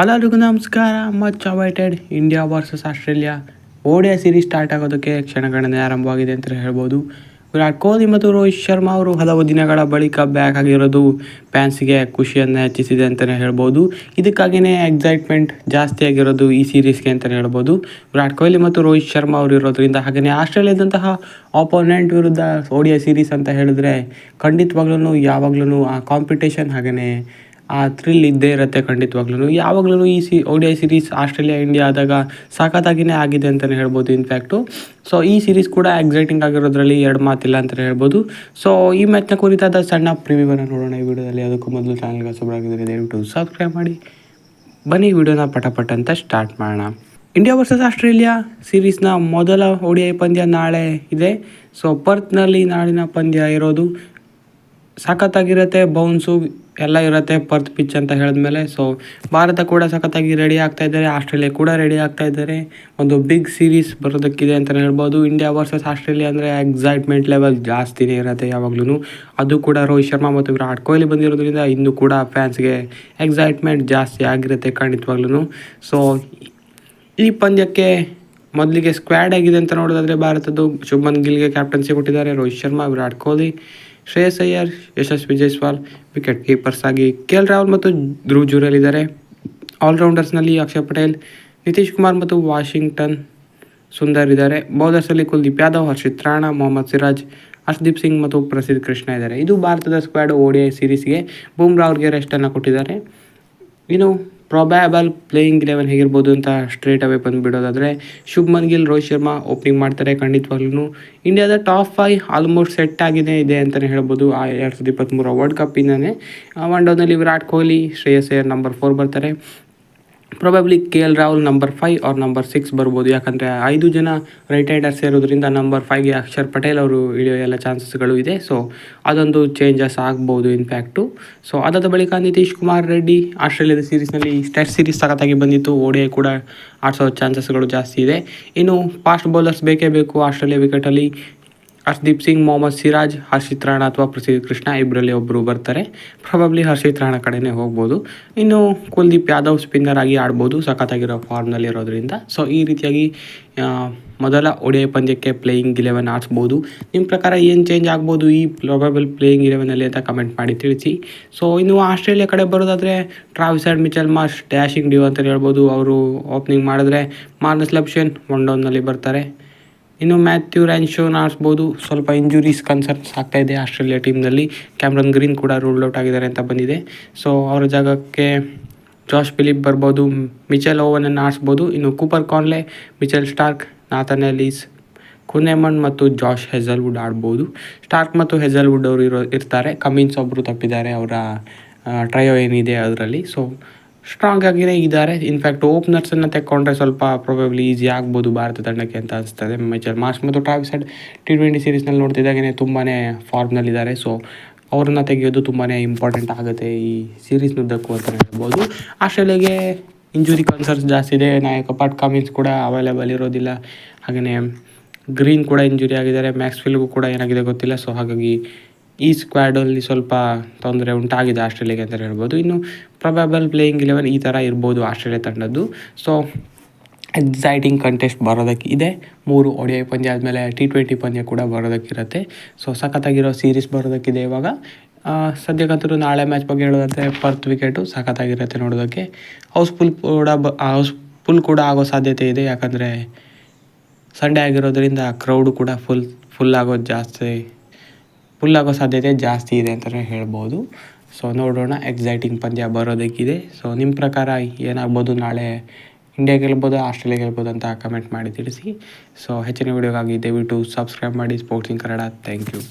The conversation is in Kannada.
ಹಲರಿಗೂ ನಮಸ್ಕಾರ much awaited India versus Australia ODI series start ಆಗೋದಕ್ಕೆ ಕ್ಷಣಗಣನೆ ಆರಂಭವಾಗಿದೆ ಅಂತ ಹೇಳ್ಬೋದು. ವಿರಾಟ್ ಕೊಹ್ಲಿ ಮತ್ತು ರೋಹಿತ್ ಶರ್ಮಾ ಅವರು ಹಲವು ದಿನಗಳ ಬಳಿಕ ಬ್ಯಾಕ್ ಆಗಿರೋದು ಫ್ಯಾನ್ಸ್ಗೆ ಖುಷಿಯನ್ನು ಹೆಚ್ಚಿಸಿದೆ ಅಂತಲೇ ಹೇಳ್ಬೋದು. ಇದಕ್ಕಾಗಿಯೇ ಎಕ್ಸೈಟ್ಮೆಂಟ್ ಜಾಸ್ತಿ ಆಗಿರೋದು ಈ ಸೀರೀಸ್ಗೆ ಅಂತಲೇ ಹೇಳ್ಬೋದು. ವಿರಾಟ್ ಕೊಹ್ಲಿ ಮತ್ತು ರೋಹಿತ್ ಶರ್ಮಾ ಅವರು ಇರೋದ್ರಿಂದ ಹಾಗೆಯೇ ಆಸ್ಟ್ರೇಲಿಯಾದಂತಹ ಆಪೋನೆಂಟ್ ವಿರುದ್ಧ ಓಡಿಯ ಸೀರೀಸ್ ಅಂತ ಹೇಳಿದ್ರೆ ಖಂಡಿತವಾಗ್ಲೂ ಯಾವಾಗ್ಲೂ ಆ ಕಾಂಪಿಟೇಷನ್ ಹಾಗೆಯೇ ಆ ಥ್ರಿಲ್ ಇದ್ದೇ ಇರುತ್ತೆ ಖಂಡಿತವಾಗ್ಲೂ ಯಾವಾಗಲೂ ಈ C O D I series Australia India ಆದಾಗ ಸಖತ್ತಾಗಿಯೇ ಆಗಿದೆ ಅಂತಲೇ ಹೇಳ್ಬೋದು ಇನ್ಫ್ಯಾಕ್ಟು ಸೊ ಈ ಸೀರೀಸ್ ಕೂಡ ಎಕ್ಸೈಟಿಂಗ್ ಆಗಿರೋದ್ರಲ್ಲಿ ಎರಡು ಮಾತಿಲ್ಲ ಅಂತಲೇ ಹೇಳ್ಬೋದು. ಸೊ ಈ ಮ್ಯಾಚ್ನ ಕುರಿತಾದ ಸಣ್ಣ ಪ್ರಿವ್ಯೂವನ್ನು ನೋಡೋಣ ಈ ವಿಡಿಯೋದಲ್ಲಿ. ಅದಕ್ಕೂ ಮೊದಲು ಚಾನಲ್ಗೆ ಸಬ್ರಾಗಿದ್ದಾರೆ ದಯವಿಟ್ಟು ಸಬ್ಸ್ಕ್ರೈಬ್ ಮಾಡಿ. ಬನ್ನಿ ವಿಡಿಯೋನ ಪಟಪಟ ಪಟ ಅಂತ ಸ್ಟಾರ್ಟ್ ಮಾಡೋಣ. ಇಂಡಿಯಾ ವರ್ಸಸ್ ಆಸ್ಟ್ರೇಲಿಯಾ ಸೀರೀಸ್ನ ಮೊದಲ ಓ ಐ ಪಂದ್ಯ ನಾಳೆ ಇದೆ. ಸೊ ಪರ್ತ್ನಲ್ಲಿ ನಾಳಿನ ಪಂದ್ಯ ಇರೋದು ಸಖತ್ತಾಗಿರುತ್ತೆ ಬೌನ್ಸು ಎಲ್ಲ ಇರುತ್ತೆ ಪರ್ತ್ ಪಿಚ್ ಅಂತ ಹೇಳಿದ್ಮೇಲೆ. ಸೊ ಭಾರತ ಕೂಡ ಸಖತ್ತಾಗಿ ರೆಡಿ ಆಗ್ತಾ ಇದ್ದಾರೆ, ಆಸ್ಟ್ರೇಲಿಯಾ ಕೂಡ ರೆಡಿ ಆಗ್ತಾ ಇದ್ದಾರೆ. ಒಂದು ಬಿಗ್ ಸೀರೀಸ್ ಬರೋದಕ್ಕಿದೆ ಅಂತಲೇ ಹೇಳ್ಬೋದು. ಇಂಡಿಯಾ ವರ್ಸಸ್ ಆಸ್ಟ್ರೇಲಿಯಾ ಅಂದರೆ ಎಕ್ಸೈಟ್ಮೆಂಟ್ ಲೆವೆಲ್ ಜಾಸ್ತಿನೇ ಇರುತ್ತೆ ಯಾವಾಗ್ಲೂ ಅದು ಕೂಡ ರೋಹಿತ್ ಶರ್ಮಾ ಮತ್ತು ವಿರಾಟ್ ಕೊಹ್ಲಿ ಬಂದಿರೋದ್ರಿಂದ ಇನ್ನೂ ಕೂಡ ಫ್ಯಾನ್ಸ್ಗೆ ಎಕ್ಸೈಟ್ಮೆಂಟ್ ಜಾಸ್ತಿ ಆಗಿರುತ್ತೆ ಖಂಡಿತವಾಗ್ಲೂ ಸೊ ಈ ಪಂದ್ಯಕ್ಕೆ ಮೊದಲಿಗೆ ಸ್ಕ್ವಾಡ್ ಆಗಿದೆ ಅಂತ ನೋಡೋದಾದರೆ ಭಾರತದ್ದು ಶುಭನ್ ಗಿಲ್ಗೆ ಕ್ಯಾಪ್ಟನ್ಸಿ ಕೊಟ್ಟಿದ್ದಾರೆ. ರೋಹಿತ್ ಶರ್ಮಾ, ವಿರಾಟ್ ಕೊಹ್ಲಿ. ಶ್ರೇಯಸ್ ಅಯ್ಯರ್ ಯಶಸ್ವಿ ಜೈಸ್ವಾಲ್ ವಿಕೆಟ್ ಕೀಪರ್ಸ್ ಆಗಿ ಕೆ ಎಲ್ ರಾಹುಲ್ ಮತ್ತು ಧ್ರುವ್ ಜುರಲ್ ಇದ್ದಾರೆ ಆಲ್ರೌಂಡರ್ಸ್ನಲ್ಲಿ ಅಕ್ಷಯ್ ಪಟೇಲ್, ನಿತೀಶ್ ಕುಮಾರ್ ಮತ್ತು ವಾಷಿಂಗ್ಟನ್ ಸುಂದರ್ ಇದ್ದಾರೆ ಬೌಲರ್ಸಲ್ಲಿ ಕುಲ್ದೀಪ್ ಯಾದವ್, ಹರ್ಷಿತ್ ರಾಣ, ಮೊಹಮ್ಮದ್ ಸಿರಾಜ್, ಹರ್ಷದೀಪ್ ಸಿಂಗ್ ಮತ್ತು ಪ್ರಸಿದ್ಧ ಕೃಷ್ಣ ಇದ್ದಾರೆ. ಇದು ಭಾರತದ ಸ್ಕ್ವಾಡ್ ಓಡಿಐ ಸಿರೀಸ್ಗೆ ಬೂಮ್ರಾ ಅವ್ರಿಗೆ ರೆಸ್ಟನ್ನು ಕೊಟ್ಟಿದ್ದಾರೆ. ಇನ್ನು ಪ್ರೊಬ್ಯಾಬಲ್ ಪ್ಲೇಯಿಂಗ್ ಇಲೆವೆನ್ ಹೇಗಿರ್ಬೋದು ಅಂತ ಸ್ಟ್ರೇಟ್ ಅವೇ ಬಂದುಬಿಡೋದಾದರೆ ಶುಭ್ಮನ್ ಗಿಲ್, ರೋಹಿತ್ ಶರ್ಮಾ ಓಪನಿಂಗ್ ಮಾಡ್ತಾರೆ ಖಂಡಿತವಾಗ್ಲೂ ಇಂಡಿಯಾದ ಟಾಪ್ ಫೈ ಆಲ್ಮೋಸ್ಟ್ ಸೆಟ್ ಆಗಿದೆ, ಇದೆ ಅಂತಲೇ ಹೇಳ್ಬೋದು ಆ ಎರಡು ಸಾವಿರದ ಇಪ್ಪತ್ತ್ಮೂರ ವರ್ಲ್ಡ್ ಕಪ್ಪಿಂದನೇ ಒನ್ ಡೌನಲ್ಲಿ ವಿರಾಟ್ ಕೊಹ್ಲಿ, ಶ್ರೇಯಸ್ ಅಯ್ಯರ್ ನಂಬರ್ ಫೋರ್ ಬರ್ತಾರೆ. Probably K L Rahul number five or number six ಬರ್ಬೋದು. ಯಾಕಂದರೆ ಐದು ಜನ ರೈಟ್ ಹ್ಯಾಂಡರ್ಸ್ ಇರೋದ್ರಿಂದ ನಂಬರ್ ಫೈವ್ಗೆ ಅಕ್ಷರ್ ಪಟೇಲ್ ಅವರು ಇಳಿಯೋ ಎಲ್ಲ ಚಾನ್ಸಸ್ಗಳು ಇದೆ. ಸೊ ಅದೊಂದು ಚೇಂಜಸ್ ಆಗ್ಬೋದು ಇನ್ಫ್ಯಾಕ್ಟು ಸೊ ಅದಾದ ಬಳಿಕ ನಿತೀಶ್ ಕುಮಾರ್ ರೆಡ್ಡಿ ಆಸ್ಟ್ರೇಲಿಯಾದ ಸೀರೀಸ್ನಲ್ಲಿ ಟೆಸ್ಟ್ ಸೀರೀಸ್ ಸಖತ್ತಾಗಿ ಬಂದಿತ್ತು. ಓಡೆ ಕೂಡ ಆಡಿಸೋ ಚಾನ್ಸಸ್ಗಳು ಜಾಸ್ತಿ ಇದೆ. ಇನ್ನು ಫಾಸ್ಟ್ ಬೌಲರ್ಸ್ ಬೇಕೇ ಬೇಕು. ಆಸ್ಟ್ರೇಲಿಯಾ ವಿಕೆಟಲ್ಲಿ ಹರ್ಷದೀಪ್ ಸಿಂಗ್, ಮೊಹಮ್ಮದ್ ಸಿರಾಜ್, ಹರ್ಷಿತ್ ರಾಣಾ ಅಥವಾ ಪ್ರಸಿದ್ಧ ಕೃಷ್ಣ ಇಬ್ಬರಲ್ಲಿ ಒಬ್ಬರು ಬರ್ತಾರೆ. ಪ್ರಾಬಬ್ಲಿ ಹರ್ಷಿತ್ ರಾಣಾ ಕಡೆನೇ ಹೋಗ್ಬೋದು. ಇನ್ನು ಕುಲ್ದೀಪ್ ಯಾದವ್ ಸ್ಪಿನ್ನರ್ ಆಗಿ ಆಡ್ಬೋದು, ಸಖತ್ತಾಗಿರೋ ಫಾರ್ಮ್ನಲ್ಲಿ ಇರೋದ್ರಿಂದ ಸೊ ಈ ರೀತಿಯಾಗಿ ಮೊದಲ ಒಡೆಯ ಪಂದ್ಯಕ್ಕೆ ಪ್ಲೇಯಿಂಗ್ ಇಲೆವೆನ್ ಆಡಿಸ್ಬೋದು. ನಿಮ್ಮ ಪ್ರಕಾರ ಏನು ಚೇಂಜ್ ಆಗ್ಬೋದು ಈ ಪ್ರೊಬಬಲ್ ಪ್ಲೇಯಿಂಗ್ ಇಲೆವೆನಲ್ಲಿ ಅಂತ ಕಮೆಂಟ್ ಮಾಡಿ ತಿಳಿಸಿ. ಸೊ ಇನ್ನು ಆಸ್ಟ್ರೇಲಿಯಾ ಕಡೆ ಬರೋದಾದರೆ Travis Head Mitchell Marsh dashing duo ಅಂತ ಹೇಳ್ಬೋದು. ಅವರು ಓಪನಿಂಗ್ ಮಾಡಿದ್ರೆ ಮಾರ್ನಸ್ ಲಪ್ಷನ್ ಒನ್ ಡೌನ್ನಲ್ಲಿ ಬರ್ತಾರೆ. ಇನ್ನು ಮ್ಯಾಥ್ಯೂ ರ್ಯಾನ್ಶೋನ್ ಆಡಿಸ್ಬೋದು ಸ್ವಲ್ಪ ಇಂಜುರೀಸ್ ಕನ್ಸರ್ನ್ಸ್ ಆಗ್ತಾ ಇದೆ ಆಸ್ಟ್ರೇಲಿಯಾ ಟೀಮ್ನಲ್ಲಿ. ಕ್ಯಾಮ್ರನ್ ಗ್ರೀನ್ ಕೂಡ ರೂಲ್ಡ್ ಔಟ್ ಆಗಿದ್ದಾರೆ ಅಂತ ಬಂದಿದೆ. ಸೊ, ಅವರ ಜಾಗಕ್ಕೆ ಜಾಶ್ ಫಿಲಿಪ್ ಬರ್ಬೋದು, ಮಿಚೆಲ್ ಓವನನ್ನು ಆಡಿಸ್ಬೋದು ಇನ್ನು Cooper Connolly, Mitchell Starc Nathan Ellis Kuhnemann ಮತ್ತು ಜಾಶ್ ಹೆಜಲ್ವುಡ್ ಆಡ್ಬೋದು. ಸ್ಟಾರ್ಕ್ ಮತ್ತು ಹೆಜಲ್ವುಡ್ ಅವರು ಇರೋ ಇರ್ತಾರೆ. ಕಮಿನ್ಸ್ ಒಬ್ಬರು ತಪ್ಪಿದ್ದಾರೆ. ಅವರ ಟ್ರಯೋ ಏನಿದೆ ಅದರಲ್ಲಿ. ಸೊ ಸ್ಟ್ರಾಂಗ್ ಆಗಿಯೇ ಇದ್ದಾರೆ. ಇನ್ಫ್ಯಾಕ್ಟ್ ಓಪನರ್ಸನ್ನು ತೆಕ್ಕೊಂಡ್ರೆ ಸ್ವಲ್ಪ ಪ್ರೊಬಬ್ಲಿ ಈಸಿ ಆಗ್ಬೋದು ಭಾರತ ತಂಡಕ್ಕೆ ಅಂತ ಅನಿಸ್ತದೆ. ಮೇಜರ್ ಮಾರ್ಚ್ ಮತ್ತು ಟ್ರಾವಿಸ್ ಸೈಡ್ ಟಿ ಟ್ವೆಂಟಿ ಸೀರೀಸ್ನಲ್ಲಿ ನೋಡ್ತಿದ್ದಾಗೇ ತುಂಬಾ ಫಾರ್ಮ್ನಲ್ಲಿದ್ದಾರೆ ಸೊ ಅವ್ರನ್ನ ತೆಗೆಯೋದು ತುಂಬಾ ಇಂಪಾರ್ಟೆಂಟ್ ಆಗುತ್ತೆ ಈ ಸೀರೀಸ್ನುದ್ದಕ್ಕೂ ಅಂತ ಹೇಳ್ಬೋದು. ಆಸ್ಟ್ರೇಲಿಯಾಗೆ ಇಂಜುರಿ ಕನ್ಸರ್ನ್ಸ್ ಜಾಸ್ತಿ ಇದೆ. ನಾಯಕ ಪಟ್ ಕಮಿನ್ಸ್ ಕೂಡ ಅವೈಲೇಬಲ್ ಇರೋದಿಲ್ಲ. ಹಾಗೆಯೇ ಗ್ರೀನ್ ಕೂಡ ಇಂಜುರಿ ಆಗಿದ್ದಾರೆ. ಮ್ಯಾಕ್ಸ್ ಫಿಲ್ಗೂ ಕೂಡ ಏನಾಗಿದೆ ಗೊತ್ತಿಲ್ಲ. ಸೊ ಹಾಗಾಗಿ ಈ ಸ್ಕ್ವಾಡಲ್ಲಿ ಸ್ವಲ್ಪ ತೊಂದರೆ ಉಂಟಾಗಿದೆ ಆಸ್ಟ್ರೇಲಿಯಾಗೆ ಅಂತಲೇ ಹೇಳ್ಬೋದು. ಇನ್ನು ಪ್ರೊಬಾಬಲ್ ಪ್ಲೇಯಿಂಗ್ ಇಲೆವೆನ್ ಈ ಥರ ಇರ್ಬೋದು ಆಸ್ಟ್ರೇಲಿಯಾ ತಂಡದ್ದು. ಸೊ ಎಕ್ಸೈಟಿಂಗ್ ಕಂಟೆಸ್ಟ್ ಬರೋದಕ್ಕೆ ಇದೆ. ಮೂರು ಒಡಿಐ ಪಂದ್ಯ ಆದಮೇಲೆ ಟಿ ಟ್ವೆಂಟಿ ಪಂದ್ಯ ಕೂಡ ಬರೋದಕ್ಕಿರುತ್ತೆ. ಸೊ ಸಖತ್ತಾಗಿರೋ ಸೀರೀಸ್ ಬರೋದಕ್ಕಿದೆ ಇವಾಗ. ಸದ್ಯಕ್ಕಂತೂ ನಾಳೆ ಮ್ಯಾಚ್ ಬಗ್ಗೆ ಹೇಳೋದಂತೆ ಪರ್ತ್ ವಿಕೆಟು ಸಖತ್ತಾಗಿರುತ್ತೆ ನೋಡೋದಕ್ಕೆ. ಹೌಸ್ಫುಲ್ ಕೂಡ ಬ ಹೌಸ್ಫುಲ್ ಕೂಡ ಆಗೋ ಸಾಧ್ಯತೆ ಇದೆ. ಯಾಕಂದರೆ ಸಂಡೇ ಆಗಿರೋದ್ರಿಂದ ಕ್ರೌಡ್ ಕೂಡ ಫುಲ್ ಫುಲ್ ಆಗೋದು ಜಾಸ್ತಿ ಫುಲ್ ಆಗೋ ಸಾಧ್ಯತೆ ಜಾಸ್ತಿ ಇದೆ ಅಂತಲೇ ಹೇಳ್ಬೋದು. ಸೊ ನೋಡೋಣ ಎಕ್ಸೈಟಿಂಗ್ ಪಂದ್ಯ ಬರೋದಕ್ಕಿದೆ. ಸೊ ನಿಮ್ಮ ಪ್ರಕಾರ ಏನಾಗ್ಬೋದು? ನಾಳೆ ಇಂಡಿಯಾ ಗೆಲ್ಬೋದು ಆಸ್ಟ್ರೇಲಿಯಾ ಗೆಲ್ಬೋದು ಅಂತ ಕಮೆಂಟ್ ಮಾಡಿ ತಿಳಿಸಿ. ಸೊ ಹೆಚ್ಚಿನ ವೀಡಿಯೋಗಾಗಿ ದಯವಿಟ್ಟು ಸಬ್ಸ್ಕ್ರೈಬ್ ಮಾಡಿ. Sports Kannada thank you